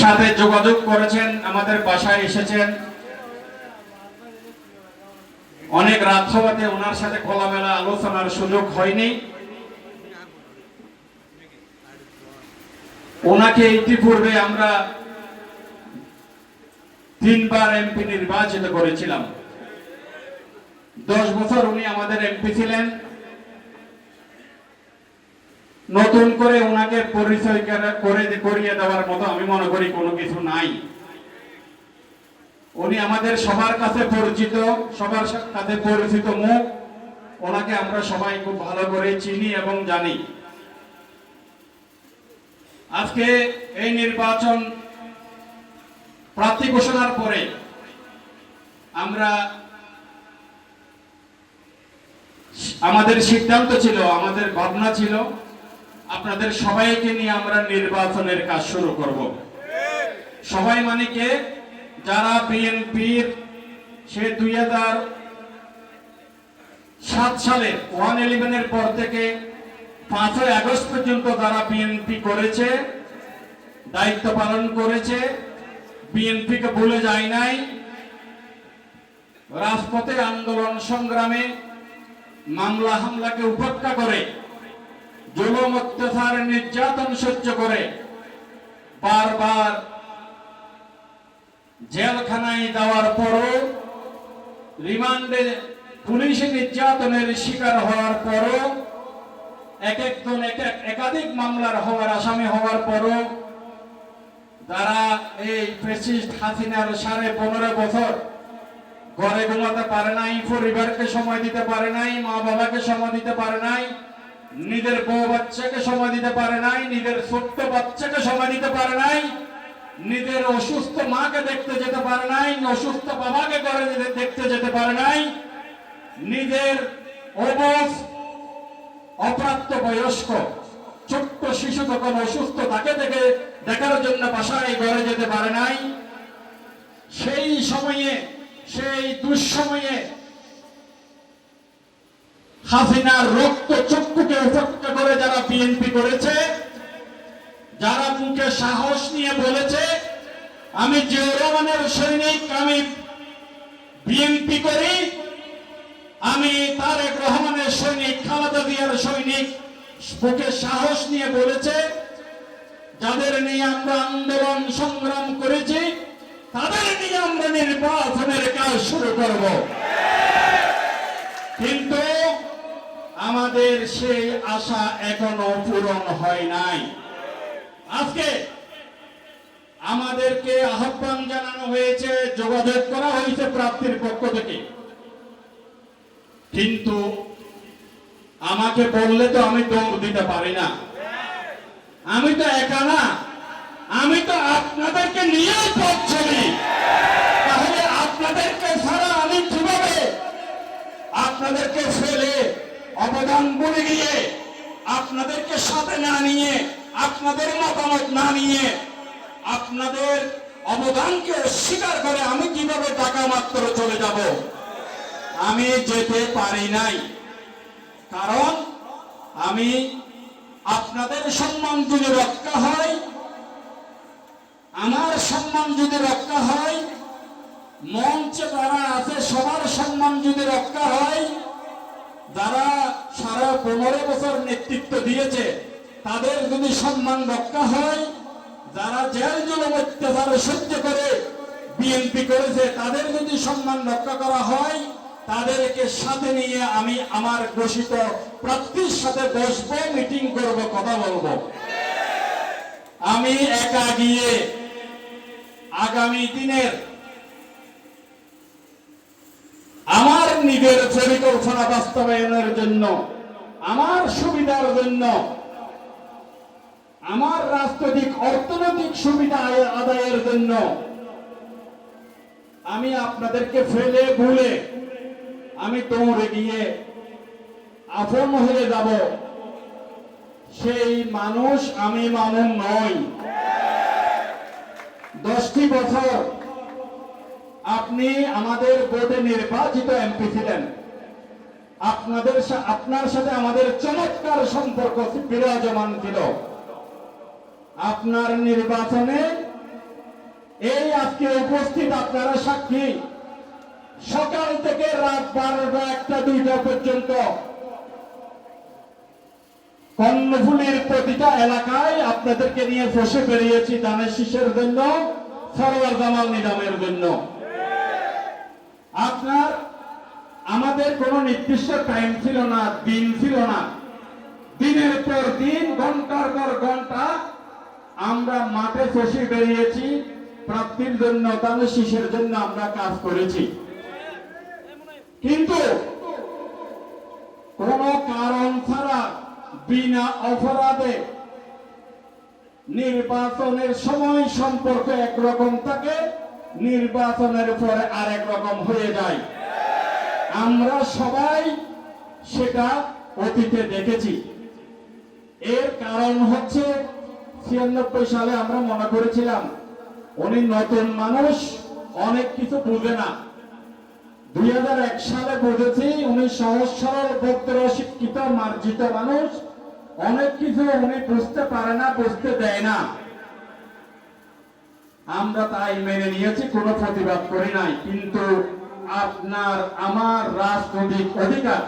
সাথে যোগাযোগ করেছেন, আমাদের বাসায় এসেছেন। অনেক রাত হওয়াতে ওনার সাথে খোলামেলা আলোচনার সুযোগ হয়নি। ওনাকে ইতিপূর্বে আমরা তিনবার এমপি নির্বাচিত করেছিলাম। দশ বছর উনি আমাদের এমপি ছিলেন। নতুন করে ওনাকে পরিচয় করে- করে করিয়ে দেওয়ার মতো আমি মনে করি কোনো কিছু নাই। উনি আমাদের সবার কাছে পরিচিত, সবার কাছে পরিচিত মুখ। ওনাকে আমরা সবাই খুব ভালো করে চিনি এবং জানি। আজকে এই নির্বাচন প্রার্থী ঘোষণার পরে আমরা আমাদের সিদ্ধান্ত ছিল, আমাদের ভাবনা ছিল আপনাদের সবাইকে নিয়ে আমরা নির্বাচনের কাজ শুরু করব। সবাই মানে কে? যারা বিএনপির সে দুই হাজার সাত সালে ওয়ান ইলেভেনের পর থেকে পাঁচই আগস্ট পর্যন্ত যারা বিএনপি করেছে, দায়িত্ব পালন করেছে, বিএনপিকে ভুলে যায় নাই। রাজপথে আন্দোলন সংগ্রামে মামলা হামলাকে উপেক্ষা করে নির্যাতন সহ্য করে বারবার জেলখানায় যাওয়ার পরও রিমান্ডে পুলিশ নির্যাতনের শিকার হওয়ার পরও এক একজন, এক এক একাধিক মামলার হওয়ার, আসামি হওয়ার পরও যারা এই ফেসিস্ট হাসিনার সাড়ে পনেরো বছর ঘরে ঘুমাতে পারে নাই, পরিবারকে সময় দিতে পারে নাই মা বাবাকে সময় দিতে পারে নাই নিজের বউ বাচ্চাকে সময় দিতে পারে নাই, নিজের ছোট্ট বাচ্চাকে সময় দিতে পারে নাই, নিজের অসুস্থ মাকে দেখতে যেতে পারে নাই, অসুস্থ বাবাকে করে দেখতে যেতে পারে নাই, নিজের অবস অপ্রাপ্ত বয়স্ক ছোট্ট শিশু তখন অসুস্থ তাকে দেখে, দেখার জন্য বাসায় ঘরে যেতে পারে নাই, সেই সময়ে, সেই দুঃসময়ে হাসিনার রক্ত চক্ষুকে উপেক্ষা করে যারা বিএনপি করেছে, যারা মুখে সাহস নিয়ে বলেছে, আমি জিয়া রহমানের সৈনিক, আমি বিএনপি করি, আমি তারেক রহমানের সৈনিক, খালেদা জিয়ার সৈনিক বুকে সাহস নিয়ে বলেছে, যাদের নিয়ে আমরা আন্দোলন সংগ্রাম করেছি, তাদের নিয়ে আমরা নির্বাচনের কাজ শুরু করব। কিন্তু আমাদের সেই আশা এখনও পূরণ হয় নাই। আজকে আমাদেরকে আহ্বান জানানো হয়েছে, যোগাযোগ করা হয়েছে প্রাপ্তির পক্ষ থেকে। কিন্তু আমাকে বললে তো আমি দৌড় দিতে পারি না। আমি তো একা না। আমি তো আপনাদেরকে নিয়েই পথ চলি। তাহলে আপনাদেরকে ছাড়া আমি কীভাবে আপনাদেরকে অবদান বলে গিয়ে আপনাদেরকে সাথে না নিয়ে, আপনাদের মতামত না নিয়ে আপনাদের অবদানকে অস্বীকার করে আমি কীভাবে টাকা মাত্র চলে যাব? আমি যেতে পারি নাই। কারণ আমি আপনাদের সম্মান যদি রক্ষা হয়, আমার সম্মান যদি রক্ষা হয়, মঞ্চে যারা আছে সবার সম্মান যদি রক্ষা হয়, যারা সারা পনেরো বছর নেতৃত্ব দিয়েছে, তাদের যদি সম্মান রক্ষা হয়, যারা জেল জুলুম অত্যাচার সহ্য করে বিএনপি করেছে, তাদের যদি সম্মান রক্ষা করা হয়, তাদেরকে সাথে নিয়ে আমি আমার ঘোষিত প্রার্থীর সাথে বসবো, মিটিং করব, কথা বলব। আমি একা গিয়ে আগামী দিনের আমার নিজের পরিকল্পনা বাস্তবায়নের জন্য আমার সুবিধার জন্য, আমার রাজনৈতিক, অর্থনৈতিক সুবিধা আদায়ের জন্য আমি আপনাদেরকে ফেলে ভুলে আমি দৌড়ে গিয়ে আপন হয়ে যাব। সেই মানুষ আমি মানুষ নই। দশটি বছর আপনি আমাদের বোর্ডে নির্বাচিত এমপি ছিলেন। আপনাদের আপনার সাথে আমাদের চমৎকার সম্পর্ক বিরাজমান ছিল। আপনার নির্বাচনে এই আজকে উপস্থিত আপনারা সাক্ষী। সকাল থেকে রাত বারোটা একটা দুইটা পর্যন্ত কর্ণফুলির প্রতিটা এলাকায় আপনাদেরকে নিয়ে বসে বেরিয়েছি দানের শীষের জন্য, সরোয়ার জামাল নিজামের জন্য। আপনার আমাদের কোনো নির্দিষ্ট টাইম ছিল না, দিন ছিল না। দিনের পর দিন, ঘণ্টার পর ঘণ্টা আমরা মাঠে বসে বেরিয়েছি। প্রাপ্তির জন্য দানের শীষের জন্য আমরা কাজ করেছি। কিন্তু কোন কারণ ছাড়া, বিনা অপরাধে নির্বাচনের সময় সম্পর্ক একরকম থাকে, নির্বাচনের পরে আরেক রকম হয়ে যায়। আমরা সবাই সেটা অতীতে দেখেছি। এর কারণ হচ্ছে ছিয়ানব্বই সালে আমরা মনে করেছিলাম, উনি নতুন মানুষ, অনেক কিছু বুঝে না। দুই সালে বুঝেছি উনি সহজ সরল ভদ্র শিক্ষিত মার্জিত মানুষ। অনেক কিছু উনি বুঝতে পারে না, বুঝতে দেয় না। আমরা তাই মেনে নিয়েছি, কোনো প্রতিবাদ করি নাই। কিন্তু আপনার, আমার রাজনৈতিক অধিকার।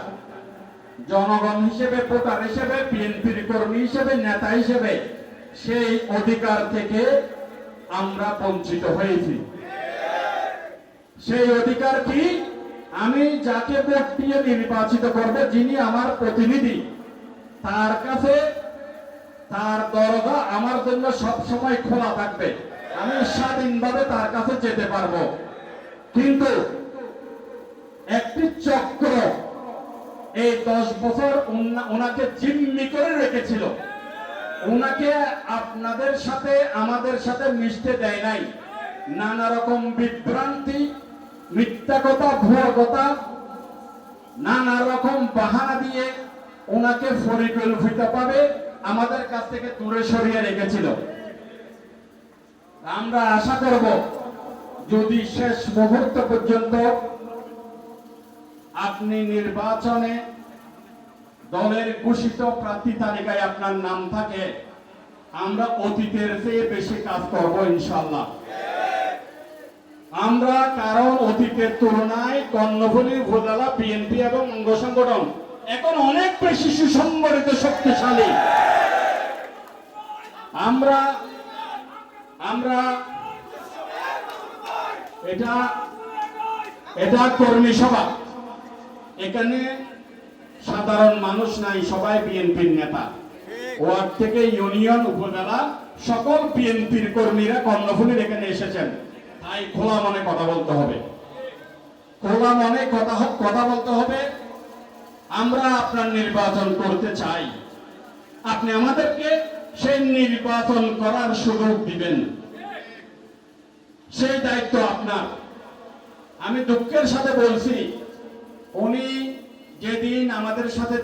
জনগণ হিসেবে, ভোটার হিসেবে বিএনপির কর্মী হিসেবে, নেতা হিসেবে, সেই অধিকার থেকে আমরা বঞ্চিত হয়েছি। সেই অধিকার কি? আমি যাকে ভোট নির্বাচিত করব, যিনি আমার প্রতিনিধি, তার কাছে তার দরজা আমার জন্য সব সময় খোলা থাকবে। আমি স্বাধীনভাবে তার কাছে যেতে পারব। কিন্তু একটি চক্র। এই দশ বছর ওনাকে জিম্মি করে রেখেছিল। ওনাকে আপনাদের সাথে, আমাদের সাথে মিশতে দেয় নাই। নানা রকম বিভ্রান্তি, মিথ্যা কথা, ভুয়া কথা, নানা রকম বাহানা দিয়ে ওনাকে পরিকল্পিত পাবে, আমাদের কাছ থেকে দূরে সরিয়ে রেখেছিল। আমরা আশা করব, যদি শেষ মুহূর্ত পর্যন্ত আপনি নির্বাচনে দলের ঘোষিত প্রার্থী তালিকায় আপনার নাম থাকে, আমরা অতীতের চেয়ে বেশি কাজ করব ইনশাল্লাহ আমরা কারণ অতীতের তুলনায় কর্ণফুলী উপজেলা বিএনপি এবং অঙ্গ সংগঠন এখন অনেক বেশি সুসংগঠিত, শক্তিশালী। আমরা আমরা এটা এটা কর্মী সভা। এখানে সাধারণ মানুষ নাই সবাই বিএনপির নেতা। ওয়ার্ড থেকে ইউনিয়ন উপজেলা সকল বিএনপির কর্মীরা কর্ণফুলির এখানে এসেছেন। তাই খোলা মনে কথা বলতে হবে। খোলা মনে কথা কথা বলতে হবে। আমরা আপনার নির্বাচন করতে চাই। আপনি আমাদেরকে সেই নির্বাচন করার সুযোগ দিবেন। সেই দায়িত্ব আপনার। আমি দুঃখের সাথে বলছি উনি যেদিন আমাদের সাথে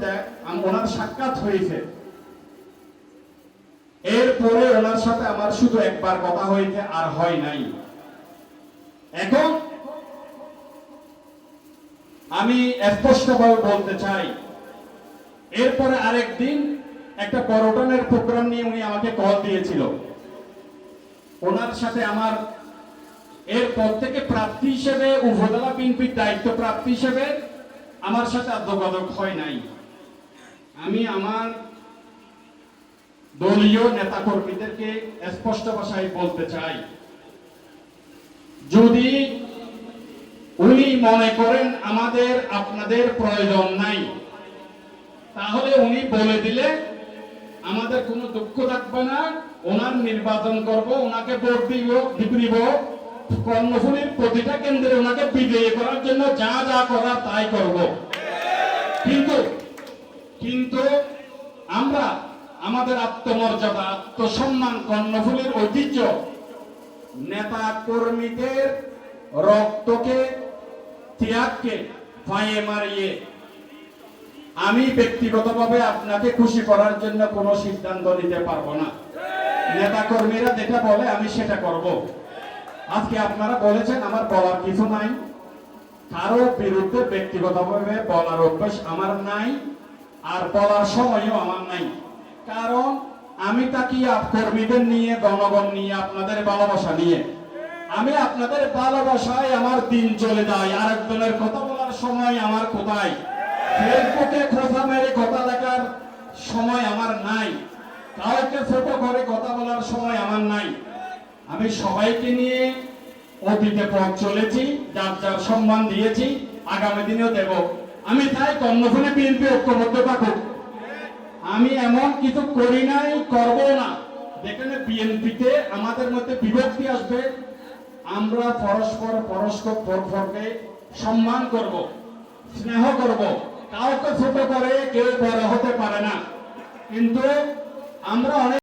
ওনার সাক্ষাৎ হয়েছে, এরপরে ওনার সাথে আমার শুধু একবার কথা হয়েছে আর হয় নাই। এখন আমি স্পষ্টভাবে বলতে চাই, এরপরে আরেকদিন একটা পরোটনের প্রোগ্রাম নিয়ে উনি আমাকে কল দিয়েছিল। ওনার সাথে আমার এরপর থেকে প্রার্থী হিসেবে উপজেলা বিএনপির দায়িত্ব প্রাপ্তি হিসেবে আমার সাথে আর যোগাযোগ হয় নাই। আমি আমার দলীয় নেতা কর্মীদেরকে স্পষ্ট ভাষায় বলতে চাই। যদি উনি মনে করেন আমাদের, আপনাদের প্রয়োজন নাই, তাহলে উনি বলে দিলে আমাদের কোনো দুঃখ থাকবে না, ওনার নির্বাচন করব, ওনাকে ভোট দিব দিব কর্ণফুলির প্রতিটা কেন্দ্রে ওনাকে বিজয়ী করার জন্য যা যা করার তাই করব। কিন্তু কিন্তু আমরা আমাদের আত্মমর্যাদা, আত্মসম্মান, কর্ণফুলির ঐতিহ্য, নেতা কর্মীদের রক্তকে, ত্যাগকে ফাঁয়ে মারিয়ে আমি ব্যক্তিগতভাবে আপনাকে খুশি করার জন্য কোনো সিদ্ধান্ত নিতে পারব না। নেতা কর্মীরা যেটা বলে আমি সেটা করব। আজকে আপনারা বলেছেন আমার বলার কিছু নাই। কারও বিরুদ্ধে ব্যক্তিগতভাবে বলার অভ্যাস আমার নাই আর বলার সময়ও আমার নাই। কারণ আমি তাকি কর্মীদের নিয়ে গণগণ নিয়ে, আপনাদের ভালোবাসা নিয়ে। আমি আপনাদের ভালোবাসায় আমার দিন চলে যায়, আরেকজনের কথা বলার সময় আমার কোথায়? ফেসবুকে কথা মেরে কথা লেখার সময় আমার নাই। কাউকে ফটো করে কথা বলার সময় আমার নাই। আমি সবাইকে নিয়ে অতীতে পথ চলেছি, যার যার সম্মান দিয়েছি, আগামী দিনেও দেব। আমি তাই কর্ণফুনে বিএনপি ঐক্যবদ্ধ থাকুক। আমি এমন কিছু করি নাই, করব না। যেখানে বিএনপিতে আমাদের মধ্যে বিভক্তি আসবে, আমরা পরস্পর পরস্পর পরস্পরকে সম্মান করব, স্নেহ করব। কাউকে ছোট করে কেউ বড় হতে পারে না। কিন্তু আমরা অনেক